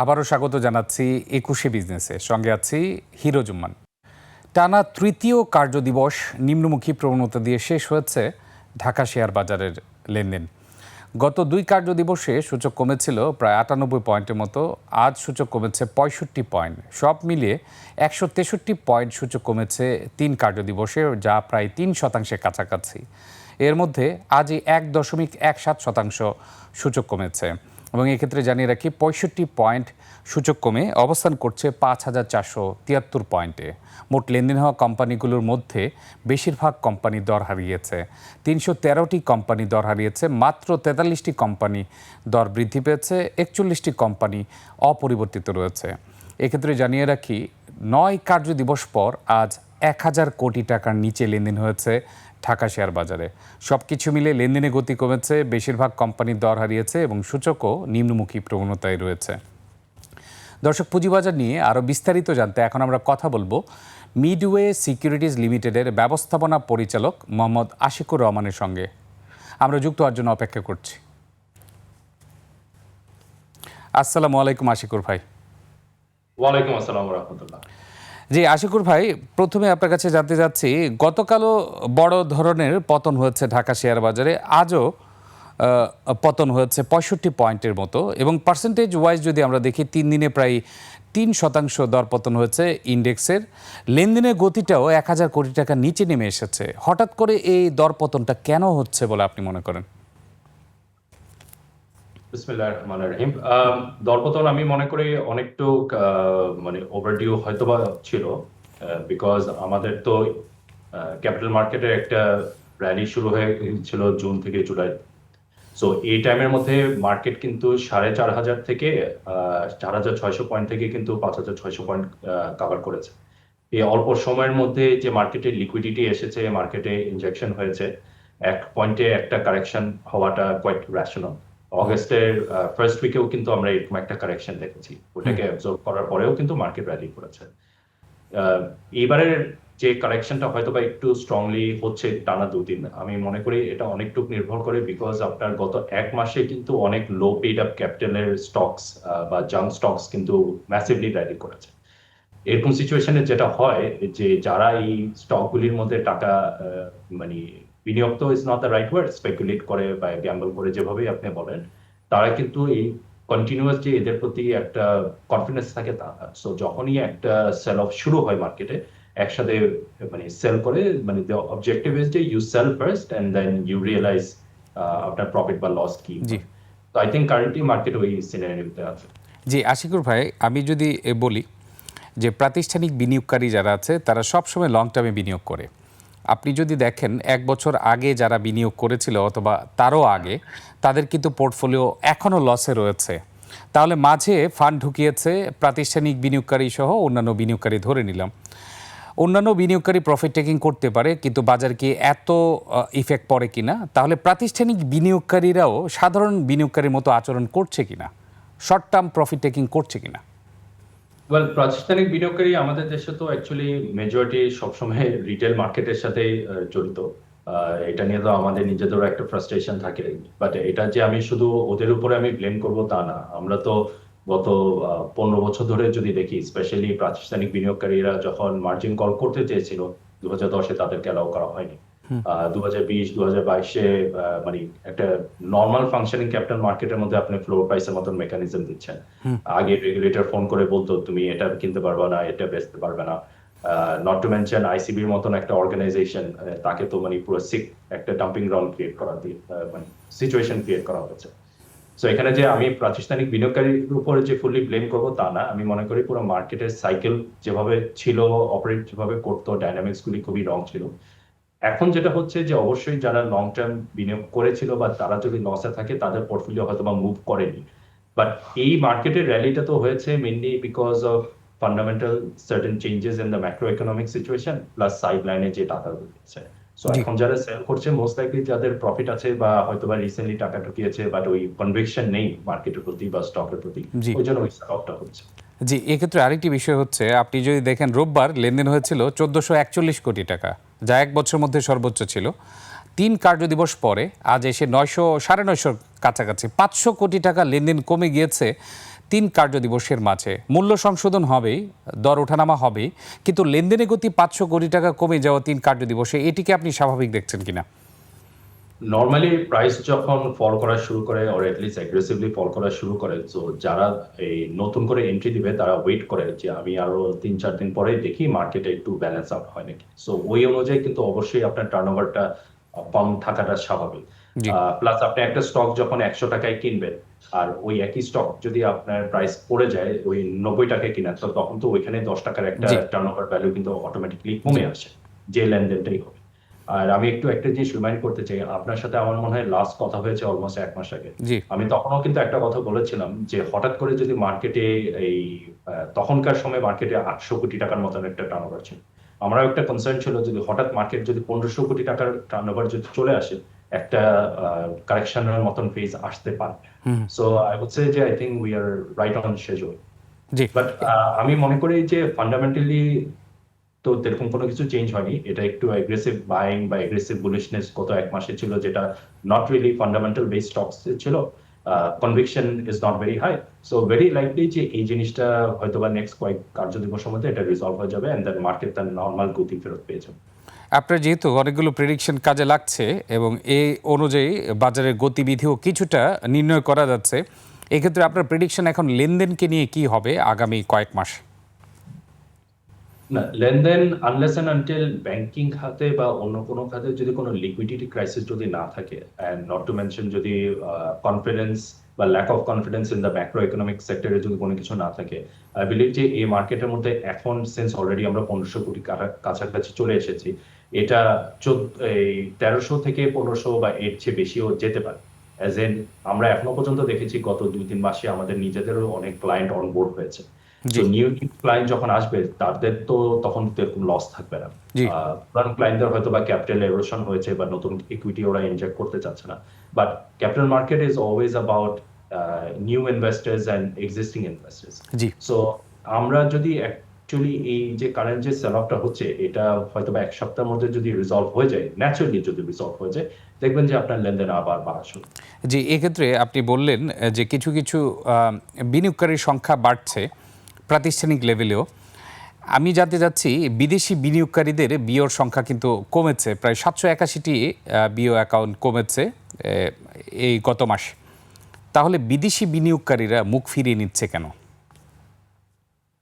আবারও স্বাগত জানাচ্ছি একুশে বিজনেসে। সঙ্গে আছি হিরো জুম্মান। টানা তৃতীয় কার্যদিবস নিম্নমুখী প্রবণতা দিয়ে শেষ হয়েছে ঢাকা শেয়ার বাজারের লেনদেন। গত দুই কার্যদিবসে সূচক কমেছিল প্রায় আটানব্বই পয়েন্টের মতো, আজ সূচক কমেছে পঁয়ষট্টি পয়েন্ট। সব মিলিয়ে একশো তেষট্টি পয়েন্ট সূচক কমেছে তিন কার্যদিবসে যা প্রায় তিন শতাংশের কাছাকাছি। এর মধ্যে আজই এক দশমিক এক সাত শতাংশ সূচক কমেছে। এবং এক্ষেত্রে জানিয়ে রাখি, পঁয়ষট্টি পয়েন্ট সূচক কমে অবস্থান করছে পাঁচ হাজার চারশো তিয়াত্তর পয়েন্টে। মোট লেনদেন হওয়া কোম্পানিগুলোর মধ্যে বেশিরভাগ কোম্পানি দর হারিয়েছে। তিনশো তেরোটি কোম্পানি দর হারিয়েছে, মাত্র তেতাল্লিশটি কোম্পানি দর বৃদ্ধি পেয়েছে, একচল্লিশটি কোম্পানি অপরিবর্তিত রয়েছে। এক্ষেত্রে জানিয়ে রাখি, নয় কার্য দিবস পর আজ এক হাজার কোটি টাকার নিচে লেনদেন হয়েছে ঢাকা শেয়ার বাজারে। সব কিছু মিলে লেনদেনে গতি কমেছে, বেশিরভাগ কোম্পানির দর হারিয়েছে এবং সূচকও নিম্নমুখী প্রবণতায় রয়েছে। দর্শক, পুঁজিবাজার নিয়ে আরও বিস্তারিত জানতে এখন আমরা কথা বলব মিডওয়ে সিকিউরিটিজ লিমিটেডের ব্যবস্থাপনা পরিচালক মোহাম্মদ আশিকুর রহমানের সঙ্গে। আমরা যুক্ত হওয়ার জন্য অপেক্ষা করছি। আসসালামু আলাইকুম আশিকুর ভাই। ওয়ালাইকুম আসসালাম রহমতুল্লাহ। জি, আশিকুর ভাই, প্রথমে আপনার কাছে জানতে চাচ্ছি, গতকালও বড় ধরনের পতন হয়েছে ঢাকা শেয়ার বাজারে, আজও পতন হয়েছে পঁয়ষট্টি পয়েন্টের মতো এবং পার্সেন্টেজ ওয়াইজ যদি আমরা দেখি, তিন দিনে প্রায় তিন শতাংশ দর পতন হয়েছে ইন্ডেক্সের। লেনদেনের গতিটাও এক হাজার কোটি টাকা নিচে নেমে এসেছে। হঠাৎ করে এই দর পতনটা কেন হচ্ছে বলে আপনি মনে করেন? বিসমিল্লাহ রহমান রহিম। দরপতন আমি মনে করি অনেকটু আহ, মানে ওভারডিউ হয়তোবা ছিল বিকজ আমাদের তো ক্যাপিটাল মার্কেটে একটা র্যালি শুরু হয়েছিল জুন থেকে জুলাই। সো এই টাইমের মধ্যে মার্কেট কিন্তু সাড়ে চার হাজার থেকে চার হাজার ছয়শো পয়েন্ট থেকে কিন্তু পাঁচ হাজার ছয়শো পয়েন্ট কাভার করেছে। এই অল্প সময়ের মধ্যে যে মার্কেটে লিকুইডিটি এসেছে মার্কেটে ইনজেকশন হয়েছে এক পয়েন্টে একটা কারেকশন হওয়াটা কোয়াইট র্যাশনাল অগস্টের ফার্স্ট উইকেও কিন্তু আমরা এরকম একটা কারেকশন দেখেছি। ওটাকে অ্যাবজর্ব করার পরেও কিন্তু মার্কেট র্যালি করেছে। এইবারের যে কারেকশনটা হয়তো বা একটু স্ট্রংলি হচ্ছে টানা দুদিন। আমি মনে করি এটা অনেকটুকু নির্ভর করে বিকজ আপনার গত এক মাসে কিন্তু অনেক লো পেড আপ ক্যাপিটালের স্টকস বা জাঙ্ক স্টকস কিন্তু ম্যাসিভলি র্যালি করেছে। এরকম সিচুয়েশনে যেটা হয় যে যারা এই স্টকগুলির মধ্যে টাকা মানে বিনিয়োগ তো is not the right word speculate করে বা গ্যাম্বল করে যেভাবেই আপনি বলেন তারা কিন্তু এই কন্টিনিউয়াস যে এদের প্রতি একটা কনফিডেন্স থাকে তা। সো যখনই একটা সেল অফ শুরু হয় মার্কেটে একসাথে মানে সেল করে মানে দ্য অবজেক্টিভ ইজ যে you sell first and then you realise আপনার প্রফিট বা লস কি। জি। তো আই থিঙ্ক কারেন্টলি মার্কেট ওই সিনারিওতে আছে। জি আশিকুর ভাই আমি যদি বলি যে প্রাতিষ্ঠানিক বিনিয়োগকারী যারা আছে তারা সবসময় লং টার্মে বিনিয়োগ করে। আপনি যদি দেখেন, এক বছর আগে যারা বিনিয়োগ করেছিল অথবা তারও আগে, তাদের কিন্তু পোর্টফোলিও এখনও লসে রয়েছে। তাহলে মাঝে ফান্ড ঢুকিয়েছে, প্রাতিষ্ঠানিক বিনিয়োগকারী সহ অন্যান্য বিনিয়োগকারী ধরে নিলাম। অন্যান্য বিনিয়োগকারী প্রফিট টেকিং করতে পারে, কিন্তু বাজার কি এত ইফেক্ট পড়ে কিনা? তাহলে প্রাতিষ্ঠানিক বিনিয়োগকারীরাও সাধারণ বিনিয়োগকারীর মতো আচরণ করছে কিনা? শর্ট টার্ম প্রফিট টেকিং করছে কিনা? ওয়েল প্রাতিষ্ঠানিক বিনিয়োগকারী আমাদের দেশে তো অ্যাকচুয়ালি মেজরিটি সবসময় রিটেল মার্কেটের আহ, জড়িত। এটা নিয়ে তো আমাদের নিজেদেরও একটা ফ্রাস্ট্রেশন থাকে। বাট এটা যে আমি শুধু ওদের উপরে আমি ব্লেম করব তা না। আমরা তো গত পনেরো বছর ধরে যদি দেখি স্পেশালি প্রাতিষ্ঠানিক বিনিয়োগকারীরা যখন মার্জিন কল করতে চেয়েছিল দু হাজার দশে তাদেরকে অ্যালাউ করা হয়নি। দু হাজার বিশ দু হাজার বাইশে মানে একটা নর্মাল ফাংশনিং ক্যাপিটাল মার্কেটের মধ্যে আপনি ফ্লোর প্রাইসের মতন মেকানিজম দিচ্ছেন। আগে রেগুলেটর ফোন করে বলতো তুমি এটা কিনতে পারবে না এটা বেচতে পারবে না। নট টু মেনশন আইসিবির মতন একটা অর্গানাইজেশন তাকে তো মানে পুরো সিক একটা ডাম্পিং গ্রাউন্ড ক্রিয়েট করা দিয়ে মানে সিচুয়েশন ক্রিয়েট করা হয়েছে। সো এখানে যে আমি প্রাতিষ্ঠানিক বিনিয়োগকারীর উপর যে ফুললি ব্লেম করব তা না আমি মনে করি পুরো মার্কেটের সাইকেল যেভাবে ছিল অপারেট যেভাবে করতো ডাইনামিক্স গুলি খুবই রং ছিল। এখন যেটা হচ্ছে যে অবশ্যই যারা লং টার্ম বিনিয়োগ করেছিল বা তারা যদি লসে থাকে তাদের পোর্টফোলিও হয়তো বা মুভ করেনি। বাট এই মার্কেটের র্যালিটা তো হয়েছে mainly because of fundamental certain changes in the macro economic situation plus side লাইনে যে টাকা দিচ্ছে সো এখন যারা সেল করছে মোস্ট লাইকলি যাদের প্রফিট আছে বা হয়তো বা রিসেন্টলি টাকা ঢুকিয়েছে বাট ওই কনভিকশন নেই মার্কেটের প্রতি বা স্টকের প্রতি। ওই জন্য ওই স্টকটা হচ্ছে। জি, এক্ষেত্রে আরেকটি বিষয় হচ্ছে, আপনি যদি দেখেন রোববার লেনদেন হয়েছিল চোদ্দোশো একচল্লিশ কোটি টাকা, যা এক বছর মধ্যে সর্বোচ্চ ছিল। তিন কার্যদিবস পরে, আজ এসে নয়শো, সাড়ে নয়শোর কাছাকাছি, পাঁচশো কোটি টাকা লেনদেন কমে গিয়েছে তিন কার্যদিবসের মাঝে। মূল্য সংশোধন হবেই, দর ওঠানামা হবেই, কিন্তু লেনদেনের গতি পাঁচশো কোটি টাকা কমে যাওয়া তিন কার্যদিবসে, এটিকে আপনি স্বাভাবিক দেখছেন কিনা? নর্মালি প্রাইস যখন ফল করা শুরু করে অর এটলিস্ট অ্যাগ্রেসিভলি ফল করা শুরু করে তো যারা এই নতুন করে এন্ট্রি দিবে তারা ওয়েট করে যে আমি আরও তিন চার দিন পরে দেখি মার্কেটে একটু ব্যালেন্স আউট হয় নাকি। সো ওই অনুযায়ী কিন্তু অবশ্যই আপনার টার্ন ওভারটা কম থাকাটা স্বাভাবিক। প্লাস আপনি একটা স্টক যখন একশো টাকায় কিনবেন আর ওই একই স্টক যদি আপনার প্রাইস পড়ে যায় ওই নব্বই টাকায় কিনেন তো তখন তো ওইখানে দশ টাকার একটা টার্ন ওভার ভ্যালু কিন্তু অটোমেটিকলি কমে আসে যে লেনদেনটাই হবে আর আমি একটু একটা জিনিস রিমাইন্ড করতে চাই। আপনার সাথে আমার মনে হয় লাস্ট কথা হয়েছে অলমোস্ট এক মাস আগে। আমি তখনও কিন্তু একটা কথা বলেছিলাম যে হঠাৎ করে যদি মার্কেটে এই তখনকার সময় মার্কেটে আটশো কোটি টাকার মতন একটা টার্ন ওভার ছিল। আমারও একটা কনসার্ন ছিল যদি হঠাৎ মার্কেট যদি পনেরোশো কোটি টাকার টার্ন ওভার যদি চলে আসে একটা কারেকশনের মতন ফেজ আসতে পারে। সো আই উড সে যে I think we are right on schedule G. But আমি মনে করি যে ফান্ডামেন্টালি তো এরকম কোনো কিছু চেঞ্জ হয়নি। এটা একটু অ্যাগ্রেসিভ বাইং বা অ্যাগ্রেসিভ বুলিশনেস গত এক মাসে ছিল যেটা not really fundamental base stocks ছিল। Conviction is not very high so very likely যে এই জিনিসটা হয়তো বা নেক্সট কয়েক কার্য দিবসের মধ্যে এটা রিজলভ হয়ে যাবে অ্যান্ড দেন মার্কেট তার নর্মাল গতি ফেরত পেয়ে যাবে। আপনার যেহেতু অনেকগুলো প্রেডিকশন কাজে লাগছে এবং এই অনুযায়ী বাজারের গতিবিধিও কিছুটা নির্ণয় করা যাচ্ছে, এক্ষেত্রে আপনার প্রেডিকশন এখন লেনদেনকে নিয়ে কি হবে আগামী কয়েক মাস? না, লেনদেন আনলেস এন্ড আনটিল ব্যাংকিং খাতে বা অন্য কোনো খাতে যদি কোনো লিকুইডিটি ক্রাইসিস যদি না থাকে অ্যান্ড নট টু মেনশন যদি কনফিডেন্স বা lack of confidence in the macro economic সেক্টরে যদি কোনো কিছু না থাকে আই বিলিভ যে এই মার্কেটের মধ্যে এখন সেন্স অলরেডি আমরা পনেরোশো কোটি কাছাকাছি চলে এসেছি, এটা চোদ্দ, এই তেরোশো থেকে পনেরোশো বা এর চেয়ে বেশিও যেতে পারে। অ্যাজ এন আমরা এখনও পর্যন্ত দেখেছি গত দুই, তিন মাসে আমাদের নিজেদেরও অনেক ক্লায়েন্ট অনবোর্ড হয়েছে। নিউ ক্লায়েন্ট যখন আসবে তাদের তো তখন তো এরকম লস থাকবে না। পুরান ক্লায়েন্টদের হয়তো বা ক্যাপিটাল এরোশন হয়েছে বা নতুন ইকুইটি ওরা ইনজেক্ট করতে চাচ্ছে না। But capital market is always about new investors and existing investors G. So আমরা যদি অ্যাকচুয়ালি এই যে কারেন্ট যে সেল অফটা হচ্ছে এটা হয়তো বা এক সপ্তাহের মধ্যে যদি রিজলভ হয়ে যায় ন্যাচারালি যদি রিজলভ হয়ে যায় দেখবেন যে আপনার লেনদেন আবার বাড়া শুরু। জি এক্ষেত্রে আপনি বললেন যে কিছু কিছু বিনিয়োগকারীর সংখ্যা বাড়ছে। প্রাতিষ্ঠানিক লেভেলেও আমি জানতে চাচ্ছি, বিদেশি বিনিয়োগকারীদের বিওর সংখ্যা কিন্তু কমেছে, প্রায় সাতশো একাশিটি বিও অ্যাকাউন্ট কমেছে এই গত মাসে। তাহলে বিদেশি বিনিয়োগকারীরা মুখ ফিরিয়ে নিচ্ছে কেন?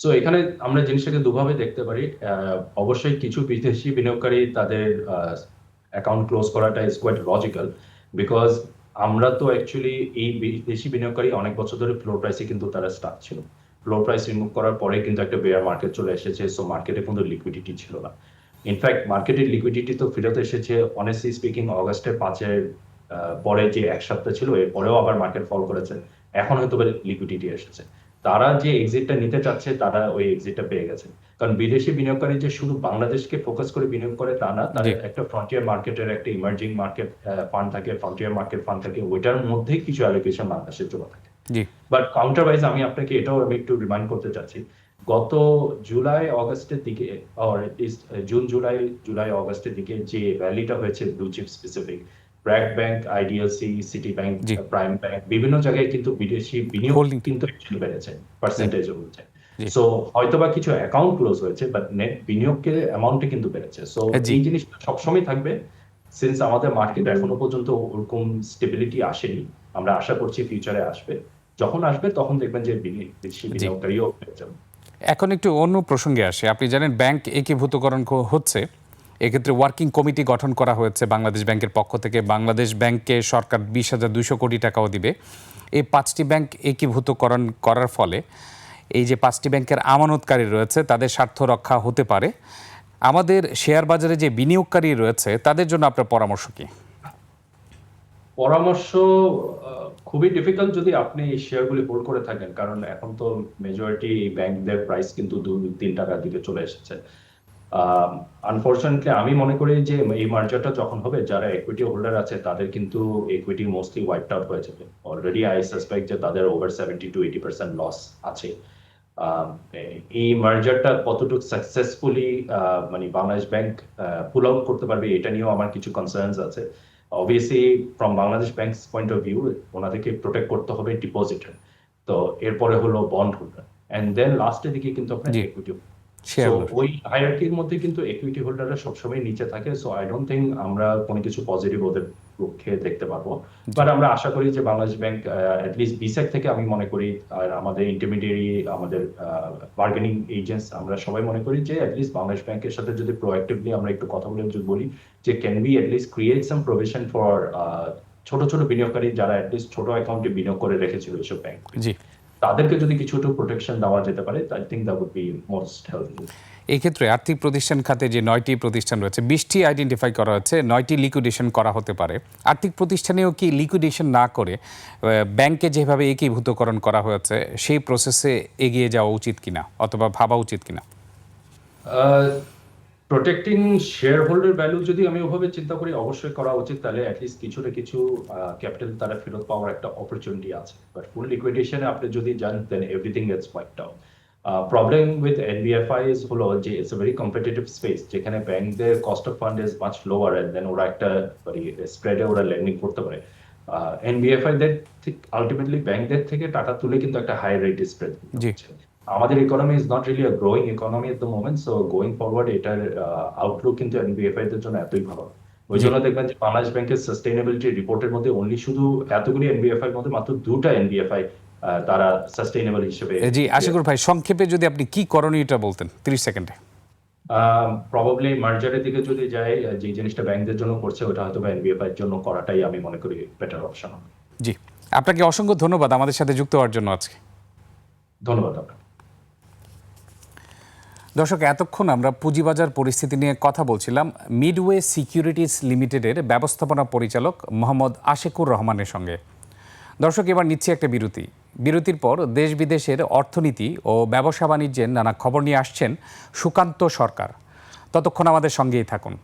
সো এখানে আমরা জিনিসটাকে দুভাবে দেখতে পারি। অবশ্যই কিছু বিদেশি বিনিয়োগকারী তাদের অ্যাকাউন্ট ক্লোজ করাটা ইজ কোয়াইট লজিক্যাল বিকজ আমরা তো অ্যাকচুয়ালি এই বিদেশি বিনিয়োগকারী অনেক বছর ধরে ফ্লোর প্রাইসে কিন্তু তারা স্টাক ছিল। ফ্লোর প্রাইস রিমুভ করার পরে কিন্তু একটা বেয়ার মার্কেট চলে এসেছে সো মার্কেটে কিন্তু লিকুইডিটি ছিল না। ইনফ্যাক্ট মার্কেটের লিকুইডিটি তো ফেরত এসেছে অনেস্টলি স্পিকিং অগস্টের পাঁচের পরে যে এক সপ্তাহ ছিল এরপরেও আবার মার্কেট ফল করেছে। এখন হয়তো লিকুইডিটি এসেছে। তারা যে এক্সিটটা নিতে চাচ্ছে তারা ওই এক্সিটটা পেয়ে গেছে। কারণ বিদেশি বিনিয়োগকারী যে শুধু বাংলাদেশকে ফোকাস করে বিনিয়োগ করে তা না তাদের একটা ফ্রন্টিয়ার মার্কেটের একটা ইমার্জিং মার্কেট ফান্ড থাকে ফ্রন্টিয়ার মার্কেট ফান্ড থাকে ওইটার মধ্যেই কিছু অ্যালোকেশন বাংলাদেশের জন্য থাকে। বাট কাউন্টার ওয়াইজ আমি আপনাকে এটাও আমি একটু রিমাইন্ড করতে চাচ্ছি। গত জুলাই অগস্টের দিকে অর জুন জুলাই জুলাই অগস্টের দিকে যে র্যালিটা হয়েছে blue chip specific BRAC Bank IDLC City Bank Prime Bank বিভিন্ন জায়গায় কিন্তু বিদেশি বিনিয়োগ কিন্তু বেড়েছে পার্সেন্টেজ। সো হয়তোবা কিছু অ্যাকাউন্ট ক্লোজ হয়েছে বাট নেট বিনিয়োগের অ্যামাউন্টে কিন্তু বেড়েছে। সো এই জিনিসটা সবসময় থাকবে। সিন্স আমাদের মার্কেট এখনও পর্যন্ত ওরকম স্টেবিলিটি আসেনি আমরা আশা করছি ফিউচারে আসবে। যখন আসবে তখন দেখবেন যে বিনি- বিদেশি বিনিয়োগকারীও হয়ে যাবে। এখন একটু অন্য প্রসঙ্গে আসে। আপনি জানেন ব্যাংক একীভূতকরণ হচ্ছে। এক্ষেত্রে ওয়ার্কিং কমিটি গঠন করা হয়েছে বাংলাদেশ ব্যাংকের পক্ষ থেকে। বাংলাদেশ ব্যাংককে সরকার বিশ হাজার দুশো কোটি টাকাও দিবে। এই পাঁচটি ব্যাংক একীভূতকরণ করার ফলে এই যে পাঁচটি ব্যাংকের আমানতকারী রয়েছে তাদের স্বার্থ রক্ষা হতে পারে। আমাদের শেয়ার বাজারে যে বিনিয়োগকারী রয়েছে তাদের জন্য আপনার পরামর্শ কি? পরামর্শ খুবই ডিফিকাল্ট যদি আপনি শেয়ারগুলি হোল্ড করে থাকেন, কারণ এখন তো মেজরিটি ব্যাংকদের প্রাইস কিন্তু দু, তিন টাকার দিকে চলে এসেছে। আনফর্চুনেটলি আমি মনে করি যে এই মার্জারটা যখন হবে, যারা ইকুইটি হোল্ডার আছে, তাদের কিন্তু ইকুইটি মোস্টলি ওয়াইপড আউট হয়ে যাবে। অলরেডি আই সাসপেক্ট যে তাদের over seventy to eighty percent loss আছে। এই মার্জারটা কতটুকু সাকসেসফুলি মানে বাংলাদেশ ব্যাংক পুল আউট করতে পারবে, এটা নিয়েও আমার কিছু কনসার্নস আছে। Obviously from Bangladesh Bank's point of view ওনাদেরকে প্রোটেক্ট করতে হবে ডিপোজিটের তো এরপরে হলো বন্ড হোল্ডার অ্যান্ড দেন লাস্টের দিকে কিন্তু আপনার। ইকুইটি ওই হায়ারকির মধ্যে কিন্তু ইকুইটি হোল্ডাররা সবসময় নিচে থাকে সো আই ডোন্ট থিঙ্ক আমরা কোনো কিছু পজিটিভ ওদের পক্ষে দেখতে পারব। বাট আমরা আশা করি যে বাংলাদেশ ব্যাংক অ্যাটলিস্ট বিসেক থেকে আমি মনে করি আর আমাদের ইন্টারমিডিয়ারি আমাদের বার্গেনিং এজেন্টস আমরা সবাই মনে করি যে অ্যাটলিস্ট বাংলাদেশ ব্যাংকের সাথে যদি প্রোঅ্যাক্টিভলি আমরা একটু কথা বলে যদি বলি যে can be at least create some provision for ছোট ছোট বিনিয়োগকারী যারা অ্যাটলিস্ট ছোট অ্যাকাউন্টে বিনিয়োগ করে রেখেছিল এসব ব্যাংক জি। তাদেরকে যদি কিছু একটু প্রোটেকশন দেওয়া যেতে পারে I think that would be most helpful এই ক্ষেত্রে আর্থিক প্রতিষ্ঠান খাতে যে নয়টি প্রতিষ্ঠান রয়েছে বিশটি আইডেন্টিফাই করা হচ্ছে নয়টি লিকুইডেশন করা হতে পারে। আর্থিক প্রতিষ্ঠানেও কি লিকুইডেশন না করে ব্যাংকে যেভাবে একীভূতকরণ করা হয়েছে সেই প্রসেসে এগিয়ে যাওয়া উচিত কিনা অথবা ভাবা উচিত কিনা? প্রোটেক্টিং শেয়ার হোল্ডার ভ্যালু যদি আমি ওভাবে চিন্তা করি অবশ্যই করা উচিত। তাহলে অ্যাটলিস্ট কিছুটা কিছু ক্যাপিটাল তারা ফেরত পাওয়ার একটা অপরচুনিটি আছে। বাট ফুল লিকুইডেশনে আপনি যদি যান then everything gets wiped out problem with NBFI is হলো যে it's a very competitive space যেখানে ব্যাংকদের cost of fund is much lower and then ওরা একটা মানে স্প্রেডে ওরা লেন্ডিং করতে পারে। এনবিএফআই দের আলটিমেটলি ব্যাংকদের থেকে টাকা তুলে কিন্তু একটা হাই রেট স্প্রেড জি। আমাদের economy is not really growing economy at the moment so going forward এটার আউটলুক কিন্তু এনবিএফআই দের জন্য এতই ভালো। ওই জন্য দেখবেন যে বাংলাদেশ ব্যাংকের সাস্টেইনেবিলিটি রিপোর্টের মধ্যে অনলি শুধু এতগুলি এনবিএফআই মধ্যে মাত্র দুটা এনবিএফআই তারা সাস্টেইনেবল হিসেবে জি আশিকুর ভাই সংক্ষেপে যদি আপনি কি করণীয়টা বলতেন তিরিশ সেকেন্ডে। প্রবাবলি মার্জারের দিকে যদি যাই যে জিনিসটা ব্যাংকদের জন্য করছে ওটা হয়তো বা এনবিএফআই এর জন্য করাটাই আমি মনে করি বেটার অপশন হবে। জি আপনাকে অসংখ্য ধন্যবাদ আমাদের সাথে যুক্ত হওয়ার জন্য আজকে। ধন্যবাদ আপনাকে। দর্শক, এতক্ষণ আমরা পুঁজিবাজার পরিস্থিতি নিয়ে কথা বলছিলাম। মিডওয়ে সিকিউরিটিজ লিমিটেডের ব্যবস্থাপনা পরিচালক মোহাম্মদ আশেকুর রহমানের সঙ্গে। দর্শক, এবার নিচ্ছি একটা বিরতি। বিরতির পর দেশ বিদেশের অর্থনীতি ও ব্যবসা বাণিজ্যের নানা খবর নিয়ে আসছেন সুকান্ত সরকার। ততক্ষণ আমাদের সঙ্গেই থাকুন।